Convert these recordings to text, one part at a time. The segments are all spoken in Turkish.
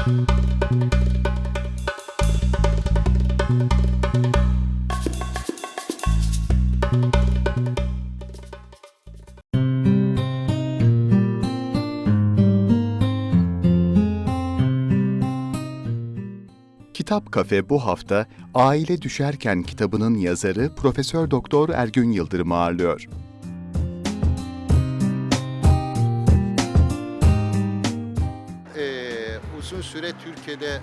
Kitap Kafe bu hafta Aile Düşerken kitabının yazarı Profesör Doktor Ergün Yıldırım ağırlıyor. Uzun süre Türkiye'de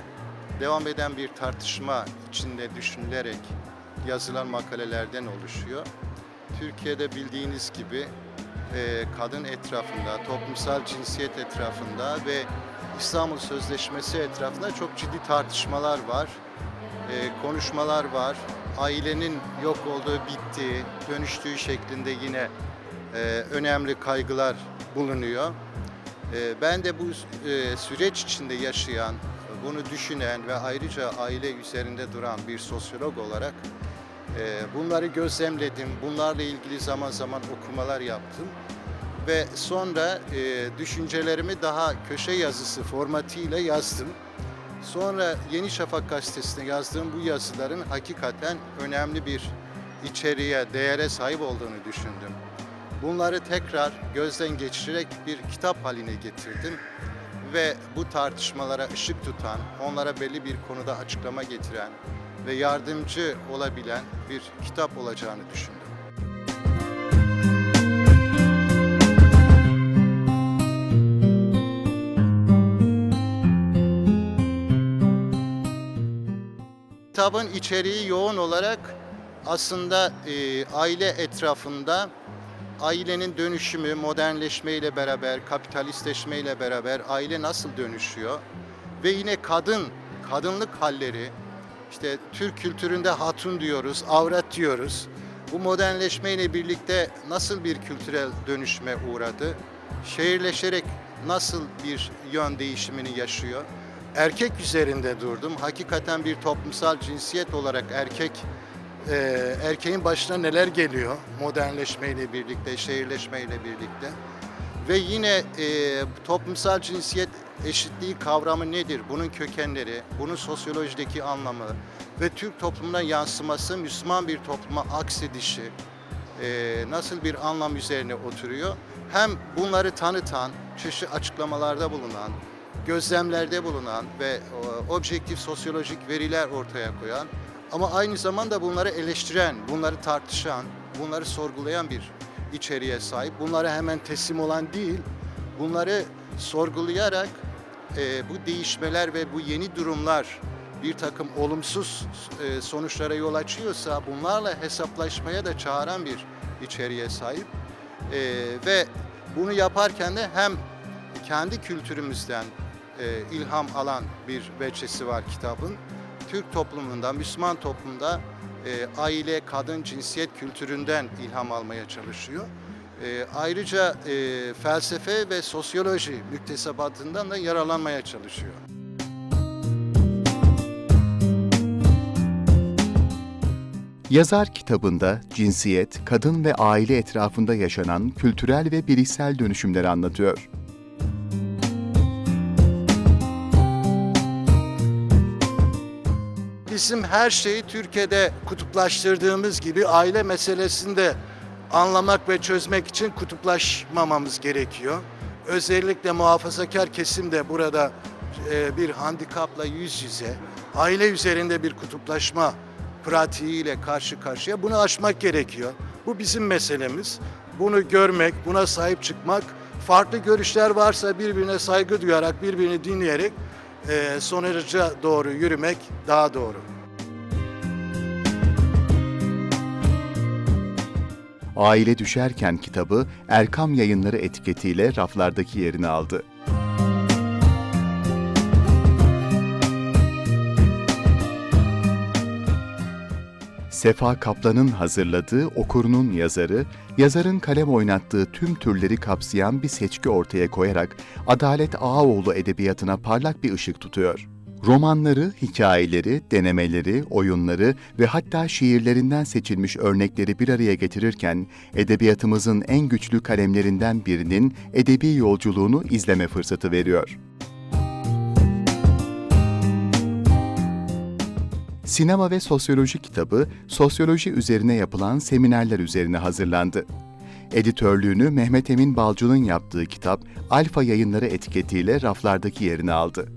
devam eden bir tartışma içinde düşünülerek yazılan makalelerden oluşuyor. Türkiye'de bildiğiniz gibi e, kadın etrafında, toplumsal cinsiyet etrafında ve İstanbul Sözleşmesi etrafında çok ciddi tartışmalar var, e, konuşmalar var. Ailenin yok olduğu, bittiği, dönüştüğü şeklinde yine e, önemli kaygılar bulunuyor. Ee, Ben de bu e, süreç içinde yaşayan, bunu düşünen ve ayrıca aile üzerinde duran bir sosyolog olarak e, bunları gözlemledim. Bunlarla ilgili zaman zaman okumalar yaptım. Ve sonra e, düşüncelerimi daha köşe yazısı formatıyla yazdım. Sonra Yeni Şafak gazetesine yazdığım bu yazıların hakikaten önemli bir içeriğe, değere sahip olduğunu düşündüm. Bunları tekrar gözden geçirerek bir kitap haline getirdim ve bu tartışmalara ışık tutan, onlara belli bir konuda açıklama getiren ve yardımcı olabilen bir kitap olacağını düşündüm. Kitabın içeriği yoğun olarak aslında e, aile etrafında ailenin dönüşümü, modernleşmeyle beraber, kapitalistleşmeyle beraber aile nasıl dönüşüyor? Ve yine kadın, kadınlık halleri, işte Türk kültüründe hatun diyoruz, avrat diyoruz. Bu modernleşmeyle birlikte nasıl bir kültürel dönüşme uğradı? Şehirleşerek nasıl bir yön değişimini yaşıyor? Erkek üzerinde durdum. Hakikaten bir toplumsal cinsiyet olarak erkek e, erkeğin başına neler geliyor modernleşmeyle birlikte, şehirleşmeyle birlikte. Ve yine e, toplumsal cinsiyet eşitliği kavramı nedir? Bunun kökenleri, bunun sosyolojideki anlamı ve Türk toplumuna yansıması, Müslüman bir topluma aksedişi e, nasıl bir anlam üzerine oturuyor? Hem bunları tanıtan, çeşitli açıklamalarda bulunan, gözlemlerde bulunan ve e, objektif sosyolojik veriler ortaya koyan ama aynı zamanda bunları eleştiren, bunları tartışan, bunları sorgulayan bir içeriğe sahip. Bunlara hemen teslim olan değil, bunları sorgulayarak e, bu değişmeler ve bu yeni durumlar bir takım olumsuz e, sonuçlara yol açıyorsa bunlarla hesaplaşmaya da çağıran bir içeriğe sahip. E, ve bunu yaparken de hem kendi kültürümüzden e, ilham alan bir veçesi var kitabın. Türk toplumunda, Müslüman toplumda e, aile, kadın, cinsiyet kültüründen ilham almaya çalışıyor. E, ayrıca e, felsefe ve sosyoloji müktesebatından da yararlanmaya çalışıyor. Yazar kitabında cinsiyet, kadın ve aile etrafında yaşanan kültürel ve bilişsel dönüşümleri anlatıyor. Bizim her şeyi Türkiye'de kutuplaştırdığımız gibi aile meselesini de anlamak ve çözmek için kutuplaşmamamız gerekiyor. Özellikle muhafazakar kesim de burada e, bir handikapla yüz yüze, aile üzerinde bir kutuplaşma pratiğiyle karşı karşıya. Bunu aşmak gerekiyor. Bu bizim meselemiz. Bunu görmek, buna sahip çıkmak, farklı görüşler varsa birbirine saygı duyarak, birbirini dinleyerek e, doğru yürümek daha doğru. Aile Düşerken kitabı Erkam Yayınları etiketiyle raflardaki yerini aldı. Sefa Kaplan'ın hazırladığı okurunun yazarı, yazarın kalem oynattığı tüm türleri kapsayan bir seçki ortaya koyarak Adalet Ağaoğlu edebiyatına parlak bir ışık tutuyor. Romanları, hikayeleri, denemeleri, oyunları ve hatta şiirlerinden seçilmiş örnekleri bir araya getirirken edebiyatımızın en güçlü kalemlerinden birinin edebi yolculuğunu izleme fırsatı veriyor. Sinema ve Sosyoloji kitabı, sosyoloji üzerine yapılan seminerler üzerine hazırlandı. Editörlüğünü Mehmet Emin Balcı'nın yaptığı kitap, Alfa Yayınları etiketiyle raflardaki yerini aldı.